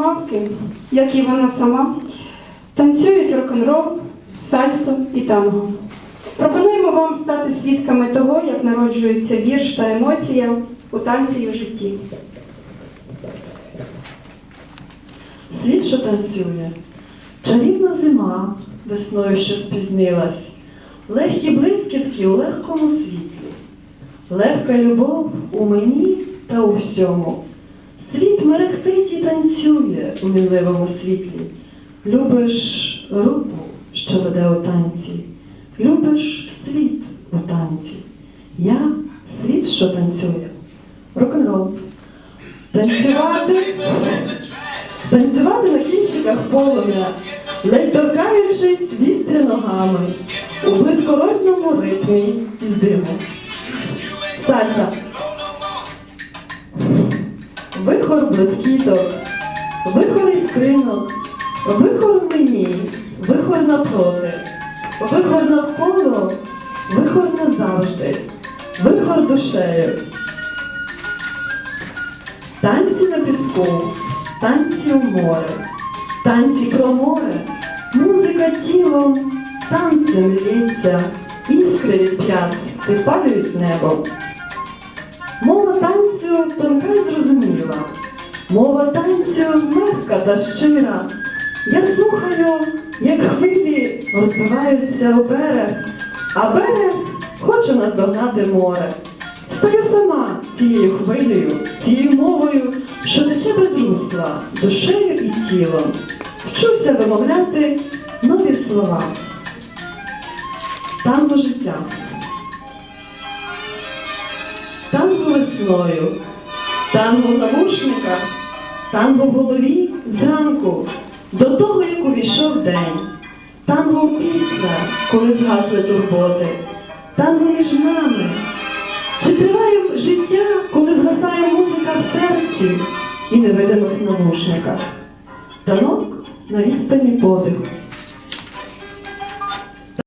мавки, як і вона сама, танцюють рок-н-рол, сальсу і танго. Пропонуємо вам стати свідками того, як народжується вірш та емоція у танці і в житті. Світ, що танцює, чарівна зима весною, що спізнилась, легкі блискітки у легкому світлі, легка любов у мені та у всьому. Світ мерехтить і танцює у мінливому світлі. Любиш руку, що веде у танці, любиш світ у танці. Я світ, що танцює. Рок-н-рол. Танцювати. Танцювати на кінчиках полум'я, ледь торкаючись вістря ногами, у блискородному ритмі з диму. Сальса. Вихор блискіток, вихор іскринок, вихор мені, вихор напроти, вихор навколо, вихор назавжди, вихор душею. Танці на піску, танці у море, танці про море, музика тілом, танцем лється, іскри від п'ят підпалюють небо. Мова танцю тонка й зрозуміла, мова танцю мягка та щира. Я слухаю, як хвилі розбиваються у берег, а берег хоче наздогнати море. Стаю сама цією хвилею, цією мовою, що тече без русла, душею і тілом. Вчуся вимовляти нові слова. Танго життя. Танго весною, танго в навушниках, танго в голові зранку, до того, як увійшов день, танго після, коли згасли турботи, танго між нами. Чи триває життя, коли згасає музика в серці і невидимих навушниках? Танок на відстані подиху.